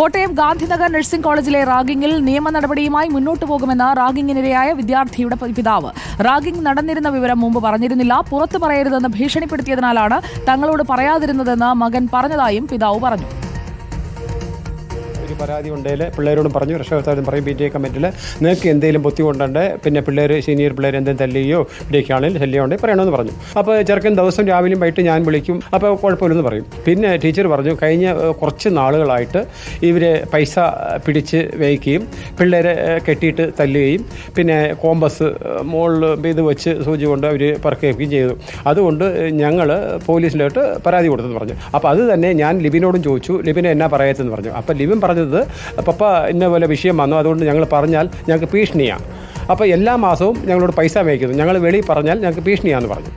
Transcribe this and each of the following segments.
Kottayam Gandhinagar nursing കോളേജിലെ റാഗിങ്ങിൽ നിയമ നടപടിയുമായി മുന്നോട്ടു പോകുമെന്ന് റാഗിങ്ങിനിരയായ വിദ്യാർത്ഥിയുടെ പിതാവ്. റാഗിംഗ് നടന്നിരുന്ന വിവരം മുമ്പ് പറഞ്ഞിരുന്നില്ല. പുറത്തു പറയരുതെന്ന് ഭീഷണിപ്പെടുത്തിയതിനാലാണ് തങ്ങളോട് പറയാതിരുന്നതെന്ന് മകൻ പറഞ്ഞതായും പിതാവ് പറഞ്ഞു. പരാതി ഉണ്ടെങ്കിൽ പിള്ളേരോടും പറഞ്ഞു. രക്ഷകർത്താവിനും പറയും പി ടി എ കമ്മിറ്റിയിൽ നിങ്ങൾക്ക് എന്തെങ്കിലും ബുദ്ധി ബുദ്ധിമുട്ടുണ്ട് പിന്നെ പിള്ളേർ സീനിയർ പിള്ളേർ എന്തെങ്കിലും തല്ലുകയോ ഇടിയൊക്കെയാണെങ്കിൽ ശല്യം ഉണ്ടെങ്കിൽ പറയണമെന്ന് പറഞ്ഞു. അപ്പോൾ ചെറുക്കൻ ദിവസം രാവിലെയും വൈകിട്ട് ഞാൻ വിളിക്കും. അപ്പോൾ കുഴപ്പമില്ലെന്ന് പറയും. പിന്നെ ടീച്ചർ പറഞ്ഞു കഴിഞ്ഞ കുറച്ച് നാളുകളായിട്ട് ഇവർ പൈസ പിടിച്ച് വയ്ക്കുകയും പിള്ളേരെ കെട്ടിയിട്ട് തല്ലുകയും പിന്നെ കോമ്പസ് മുകളിൽ ഇത് വെച്ച് സൂചി കൊണ്ട് അവർ പറക്കുകയും ചെയ്തു. അതുകൊണ്ട് ഞങ്ങൾ പോലീസിലോട്ട് പരാതി കൊടുത്തെന്ന് പറഞ്ഞു. അപ്പോൾ അത് തന്നെ ഞാൻ ലിബിനോടും ചോദിച്ചു. ലിബിനെ എന്നാ പറയത്തെന്ന് പറഞ്ഞു. അപ്പോൾ ലിബിൻ പറഞ്ഞത് പപ്പ ഇന്ന പോലെ വിഷയം വന്നു അതുകൊണ്ട് ഞങ്ങൾ പറഞ്ഞാൽ ഞങ്ങൾക്ക് ഭീഷണിയാണ് അപ്പോൾ എല്ലാ മാസവും ഞങ്ങളോട് പൈസ മേടിക്കുന്നു. ഞങ്ങൾ വെളി പറഞ്ഞാൽ ഞങ്ങൾക്ക് ഭീഷണിയാണെന്ന് പറഞ്ഞു.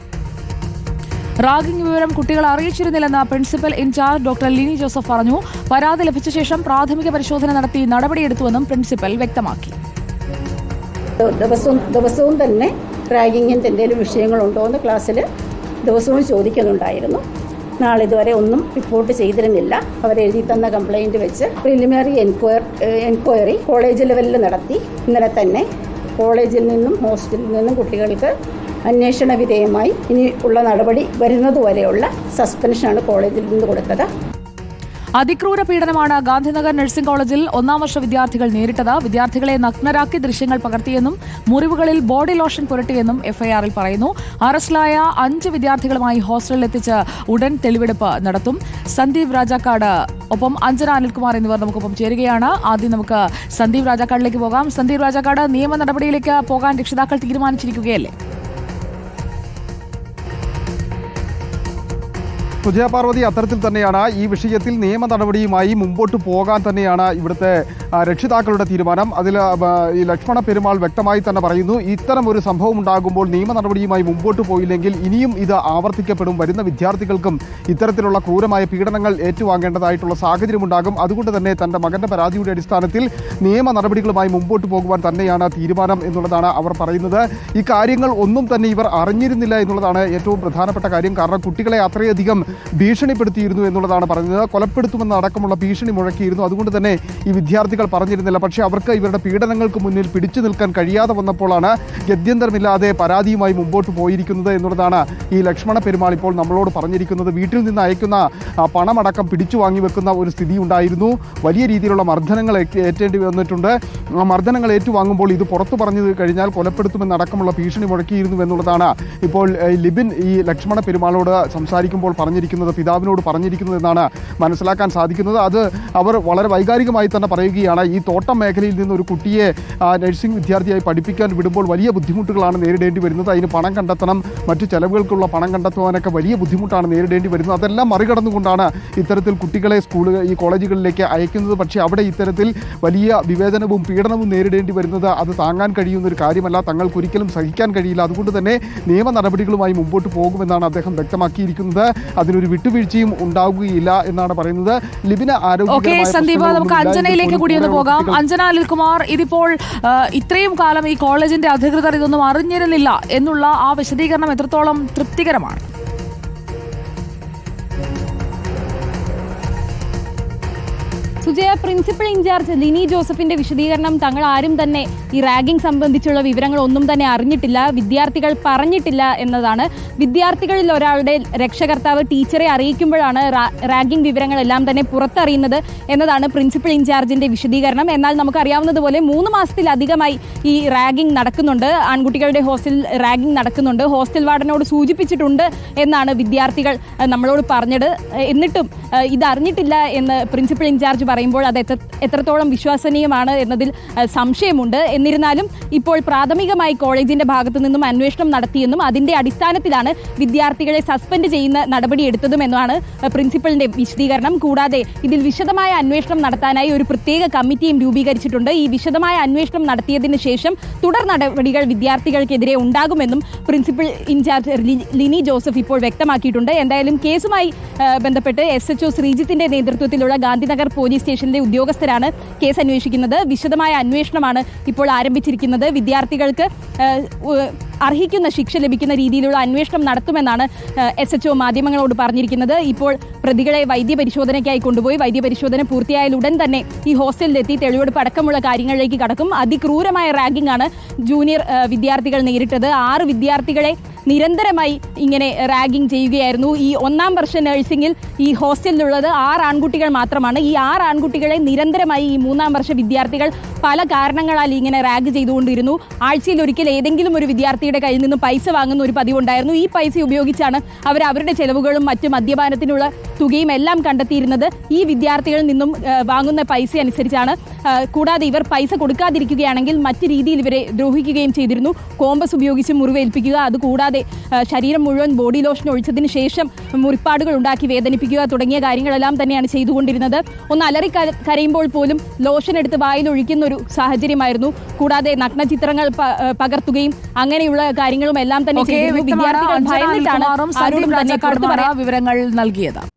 റാഗിംഗ് വിവരം കുട്ടികൾ അറിയിച്ചിരുന്നില്ലെന്ന് principal in charge doctor Lini Joseph പറഞ്ഞു. പരാതി ലഭിച്ച ശേഷം പ്രാഥമിക പരിശോധന നടത്തി നടപടിയെടുത്തുവെന്നും പ്രിൻസിപ്പൽ വ്യക്തമാക്കി. ദിവസവും ദിവസവും തന്നെ റാഗിങ്ങിന്റെ എന്തെങ്കിലും വിഷയങ്ങളുണ്ടോ എന്ന് ക്ലാസ്സിൽ ദിവസവും ചോദിക്കുന്നുണ്ടായിരുന്നു. നാളെ ഇതുവരെ ഒന്നും റിപ്പോർട്ട് ചെയ്തിരുന്നില്ല. അവർ എഴുതി തന്ന കംപ്ലൈന്റ് വെച്ച് പ്രിലിമിനറി എൻക്വയർ എൻക്വയറി കോളേജ് ലെവലിൽ നടത്തി. ഇന്നലെ തന്നെ കോളേജിൽ നിന്നും ഹോസ്റ്റലിൽ നിന്നും കുട്ടികൾക്ക് അന്വേഷണ വിധേയമായി ഇനി ഉള്ള നടപടി വരുന്നതുവരെയുള്ള സസ്പെൻഷനാണ് കോളേജിൽ നിന്ന് കൊടുത്തത്. അതിക്രൂര പീഡനമാണ് ഗാന്ധിനഗർ നഴ്സിംഗ് കോളേജിൽ ഒന്നാം വർഷ വിദ്യാർത്ഥികൾ നേരിട്ടത്. വിദ്യാർത്ഥികളെ നഗ്നരാക്കി ദൃശ്യങ്ങൾ പകർത്തിയെന്നും മുറിവുകളിൽ ബോഡി ലോഷൻ പുരട്ടിയെന്നും എഫ്ഐആറിൽ പറയുന്നു. അറസ്റ്റിലായ അഞ്ച് വിദ്യാർത്ഥികളുമായി ഹോസ്റ്റലിൽ എത്തിച്ച് ഉടൻ തെളിവെടുപ്പ് നടത്തും. സന്ദീപ് രാജാക്കാട് ഒപ്പം അഞ്ജന അനിൽകുമാർ എന്നിവർ നമുക്കൊപ്പം ചേരുകയാണ്. ആദ്യം നമുക്ക് സന്ദീപ് രാജാക്കാടിലേക്ക് പോകാം. സന്ദീപ് രാജാക്കാട് നിയമ നടപടിയിലേക്ക് പോകാൻ രക്ഷിതാക്കൾ തീരുമാനിച്ചിരിക്കുകയല്ലേ? സുജയ പാർവതി അത്തരത്തിൽ തന്നെയാണ് ഈ വിഷയത്തിൽ നിയമ നടപടിയുമായി മുമ്പോട്ട് പോകാൻ തന്നെയാണ് ഇവിടുത്തെ രക്ഷിതാക്കളുടെ തീരുമാനം. അതിൽ ഈ ലക്ഷ്മണ പെരുമാൾ വ്യക്തമായി തന്നെ പറയുന്നു ഇത്തരം ഒരു സംഭവം ഉണ്ടാകുമ്പോൾ നിയമ നടപടിയുമായി മുമ്പോട്ട് പോയില്ലെങ്കിൽ ഇനിയും ഇത് ആവർത്തിക്കപ്പെടും. വരുന്ന വിദ്യാർത്ഥികൾക്കും ഇത്തരത്തിലുള്ള ക്രൂരമായ പീഡനങ്ങൾ ഏറ്റുവാങ്ങേണ്ടതായിട്ടുള്ള സാഹചര്യമുണ്ടാകും അതുകൊണ്ട് തന്നെ തന്റെ മകന്റെ പരാതിയുടെ അടിസ്ഥാനത്തിൽ നിയമ നടപടികളുമായി മുമ്പോട്ട് പോകുവാൻ തന്നെയാണ് തീരുമാനം എന്നുള്ളതാണ് അവർ പറയുന്നത്. ഈ കാര്യങ്ങൾ ഒന്നും തന്നെ ഇവർ അറിഞ്ഞിരുന്നില്ല എന്നുള്ളതാണ് ഏറ്റവും പ്രധാനപ്പെട്ട കാര്യം. കാരണം കുട്ടികളെ അത്രയധികം ഭീഷണിപ്പെടുത്തിയിരുന്നു എന്നുള്ളതാണ് പറഞ്ഞത് കൊലപ്പെടുത്തുമെന്ന് അടക്കമുള്ള ഭീഷണി മുഴക്കിയിരുന്നു. അതുകൊണ്ട് തന്നെ ഈ വിദ്യാർത്ഥികൾ പറഞ്ഞിരുന്നില്ല. പക്ഷേ അവർക്ക് ഇവരുടെ പീഡനങ്ങൾക്ക് മുന്നിൽ പിടിച്ചു നിൽക്കാൻ കഴിയാതെ വന്നപ്പോഴാണ് ഗത്യന്തരമില്ലാതെ പരാതിയുമായി മുമ്പോട്ട് പോയിരിക്കുന്നത് എന്നുള്ളതാണ് ഈ ലക്ഷ്മണ പെരുമാൾ ഇപ്പോൾ നമ്മളോട് പറഞ്ഞിരിക്കുന്നത്. വീട്ടിൽ നിന്ന് അയക്കുന്ന പണമടക്കം പിടിച്ചു വാങ്ങി വെക്കുന്ന ഒരു സ്ഥിതി ഉണ്ടായിരുന്നു. വലിയ രീതിയിലുള്ള മർദ്ദനങ്ങൾ ഏറ്റ് ഏറ്റേണ്ടി വന്നിട്ടുണ്ട്. ആ മർദ്ദനങ്ങൾ ഏറ്റുവാങ്ങുമ്പോൾ ഇത് പുറത്തു പറഞ്ഞു കഴിഞ്ഞാൽ കൊലപ്പെടുത്തുമെന്നടക്കമുള്ള ഭീഷണി മുഴക്കിയിരുന്നു എന്നുള്ളതാണ് ഇപ്പോൾ ലിബിൻ ഈ ലക്ഷ്മണ പെരുമാളോട് സംസാരിക്കുമ്പോൾ പറഞ്ഞിരിക്കുന്നത്. പിതാവിനോട് പറഞ്ഞിരിക്കുന്നത് എന്നാണ് മനസ്സിലാക്കാൻ സാധിക്കുന്നത്. അത് അവർ വളരെ വൈകാരികമായി തന്നെ പറയുകയാണ്. ഈ തോട്ടം മേഖലയിൽ നിന്ന് ഒരു കുട്ടിയെ നഴ്സിംഗ് വിദ്യാർത്ഥിയായി പഠിപ്പിക്കാൻ വിടുമ്പോൾ വലിയ ബുദ്ധിമുട്ടുകളാണ് നേരിടേണ്ടി വരുന്നത്. അതിന് പണം കണ്ടെത്തണം മറ്റു ചെലവുകൾക്കുള്ള പണം കണ്ടെത്തുവാനൊക്കെ വലിയ ബുദ്ധിമുട്ടാണ് നേരിടേണ്ടി വരുന്നത്. അതെല്ലാം മറികടന്നുകൊണ്ടാണ് ഇത്തരത്തിൽ കുട്ടികളെ സ്കൂളുകൾ ഈ കോളേജുകളിലേക്ക് അയക്കുന്നത്. പക്ഷേ അവിടെ ഇത്തരത്തിൽ വലിയ വിവേചനവും പീഡനവും നേരിടേണ്ടി വരുന്നത് അത് താങ്ങാൻ കഴിയുന്ന ഒരു കാര്യമല്ല. തങ്ങൾക്ക് ഒരിക്കലും സഹിക്കാൻ കഴിയില്ല. അതുകൊണ്ട് തന്നെ നിയമ നടപടികളുമായി മുമ്പോട്ട് പോകുമെന്നാണ് അദ്ദേഹം വ്യക്തമാക്കിയിരിക്കുന്നത്. അതിനൊരു വിട്ടുവീഴ്ചയും ഉണ്ടാവുകയില്ല എന്നാണ് പറയുന്നത്. ലിബിന ഓക്കെ സന്ദീപ് നമുക്ക് അഞ്ജനയിലേക്ക് കൂടി ഒന്ന് പോകാം. അഞ്ജന അനിൽകുമാർ ഇതിപ്പോൾ ഇത്രയും കാലം ഈ കോളേജിന്റെ അധികൃതർ ഇതൊന്നും അറിഞ്ഞിരുന്നില്ല എന്നുള്ള ആ വിശദീകരണം എത്രത്തോളം തൃപ്തികരമാണ്? സുജയ പ്രിൻസിപ്പൽ ഇൻചാർജ് ലിനി ജോസഫിന്റെ വിശദീകരണം തങ്ങൾ ആരും തന്നെ ഈ റാഗിംഗ് സംബന്ധിച്ചുള്ള വിവരങ്ങൾ ഒന്നും തന്നെ അറിഞ്ഞിട്ടില്ല വിദ്യാർത്ഥികൾ പറഞ്ഞിട്ടില്ല എന്നതാണ്. വിദ്യാർത്ഥികളിൽ ഒരാളുടെ രക്ഷകർത്താവ് ടീച്ചറെ അറിയിക്കുമ്പോഴാണ് റാഗിംഗ് വിവരങ്ങളെല്ലാം തന്നെ പുറത്തറിയുന്നത് എന്നതാണ് പ്രിൻസിപ്പൽ ഇൻചാർജിന്റെ വിശദീകരണം. എന്നാൽ നമുക്കറിയാവുന്നതുപോലെ മൂന്ന് മാസത്തിലധികമായി ഈ റാഗിംഗ് നടക്കുന്നുണ്ട്. ആൺകുട്ടികളുടെ ഹോസ്റ്റലിൽ റാഗിംഗ് നടക്കുന്നുണ്ട്. ഹോസ്റ്റൽ വാർഡനോട് സൂചിപ്പിച്ചിട്ടുണ്ട് എന്നാണ് വിദ്യാർത്ഥികൾ നമ്മളോട് പറഞ്ഞത്. എന്നിട്ടും ഇതറിഞ്ഞിട്ടില്ല എന്ന് പ്രിൻസിപ്പൽ ഇൻചാർജ് പറയുമ്പോൾ അത് എത്ര എത്രത്തോളം വിശ്വസനീയമാണ് എന്നതിൽ സംശയമുണ്ട്. എന്നിരുന്നാലും ഇപ്പോൾ പ്രാഥമികമായി കോളേജിന്റെ ഭാഗത്തു നിന്നും അന്വേഷണം നടത്തിയെന്നും അതിന്റെ അടിസ്ഥാനത്തിലാണ് വിദ്യാർത്ഥികളെ സസ്പെൻഡ് ചെയ്യുന്ന നടപടിയെടുത്തതും എന്നാണ് അഹ്, പ്രിൻസിപ്പലിന്റെ വിശദീകരണം. കൂടാതെ ഇതിൽ വിശദമായ അന്വേഷണം നടത്താനായി ഒരു പ്രത്യേക കമ്മിറ്റിയും രൂപീകരിച്ചിട്ടുണ്ട്. ഈ വിശദമായ അന്വേഷണം നടത്തിയതിനു ശേഷം തുടർ നടപടികൾ വിദ്യാർത്ഥികൾക്കെതിരെ ഉണ്ടാകുമെന്നും പ്രിൻസിപ്പൽ ഇൻചാർജ് ലിനി ജോസഫ് ഇപ്പോൾ വ്യക്തമാക്കിയിട്ടുണ്ട്. എന്തായാലും കേസുമായി ബന്ധപ്പെട്ട് എസ് എച്ച് ഒ ശ്രീജിത്തിന്റെ നേതൃത്വത്തിലുള്ള ഗാന്ധിനഗർ പോലീസ് സ്റ്റേഷനിലെ ഉദ്യോഗസ്ഥരാണ് കേസ് അന്വേഷിക്കുന്നത്. വിശദമായ അന്വേഷണമാണ് ഇപ്പോൾ ആരംഭിച്ചിരിക്കുന്നത്. വിദ്യാർത്ഥികൾക്ക് അർഹിക്കുന്ന ശിക്ഷ ലഭിക്കുന്ന രീതിയിലുള്ള അന്വേഷണം നടത്തുമെന്നാണ് എസ് എച്ച് മാധ്യമങ്ങളോട് പറഞ്ഞിരിക്കുന്നത്. ഇപ്പോൾ പ്രതികളെ വൈദ്യപരിശോധനയ്ക്കായി കൊണ്ടുപോയി. വൈദ്യപരിശോധന പൂർത്തിയായാൽ ഉടൻ തന്നെ ഈ ഹോസ്റ്റലിലെത്തി തെളിവെടുപ്പ് അടക്കമുള്ള കാര്യങ്ങളിലേക്ക് കടക്കും. അതിക്രൂരമായ റാഗിംഗ് ആണ് ജൂനിയർ വിദ്യാർത്ഥികൾ നേരിട്ടത്. ആറ് വിദ്യാർത്ഥികളെ നിരന്തരമായി ഇങ്ങനെ റാഗിങ് ചെയ്യുകയായിരുന്നു. ഈ ഒന്നാം വർഷ നഴ്സിംഗിൽ ഈ ഹോസ്റ്റലിലുള്ളത് ആറ് ആൺകുട്ടികൾ മാത്രമാണ്. ഈ ആറ് ആൺകുട്ടികളെ നിരന്തരമായി ഈ മൂന്നാം വർഷ വിദ്യാർത്ഥികൾ പല കാരണങ്ങളാൽ ഇങ്ങനെ റാഗ് ചെയ്തുകൊണ്ടിരുന്നു. ആഴ്ചയിൽ ഒരിക്കൽ ഏതെങ്കിലും ഒരു വിദ്യാർത്ഥിയുടെ കയ്യിൽ നിന്ന് പൈസ വാങ്ങുന്ന ഒരു പതിവുണ്ടായിരുന്നു. ഈ പൈസ ഉപയോഗിച്ചാണ് അവർ അവരുടെ ചെലവുകളും മറ്റു മദ്യപാനത്തിനുള്ള തുകയും എല്ലാം കണ്ടെത്തിയിരുന്നത്. ഈ വിദ്യാർത്ഥികളിൽ നിന്നും വാങ്ങുന്ന പൈസ അനുസരിച്ചാണ് കൂടാതെ ഇവർ പൈസ കൊടുക്കാതിരിക്കുകയാണെങ്കിൽ മറ്റു രീതിയിൽ ഇവരെ ദ്രോഹിക്കുകയും ചെയ്തിരുന്നു. കോമ്പസ് ഉപയോഗിച്ച് മുറിവേൽപ്പിക്കുക അതുകൂടാതെ ആ, ശരീരം മുഴുവൻ ബോഡി ലോഷൻ ഒഴിച്ചതിന് ശേഷം മുറിപ്പാടുകൾ ഉണ്ടാക്കി വേദനിപ്പിക്കുക തുടങ്ങിയ കാര്യങ്ങളെല്ലാം തന്നെയാണ് ചെയ്തുകൊണ്ടിരുന്നത്. ഒന്ന് അലറി കരയുമ്പോൾ പോലും ലോഷൻ എടുത്ത് വായിൽ ഒഴിക്കുന്ന ഒരു സാഹചര്യമായിരുന്നു. കൂടാതെ നഗ്നചിത്രങ്ങൾ ചിത്രങ്ങൾ പകർത്തുകയും അങ്ങനെയുള്ള കാര്യങ്ങളും എല്ലാം തന്നെ വിദ്യാർത്ഥികൾ ഭയന്നിട്ടാണ് വിവരങ്ങൾ നൽകിയത്.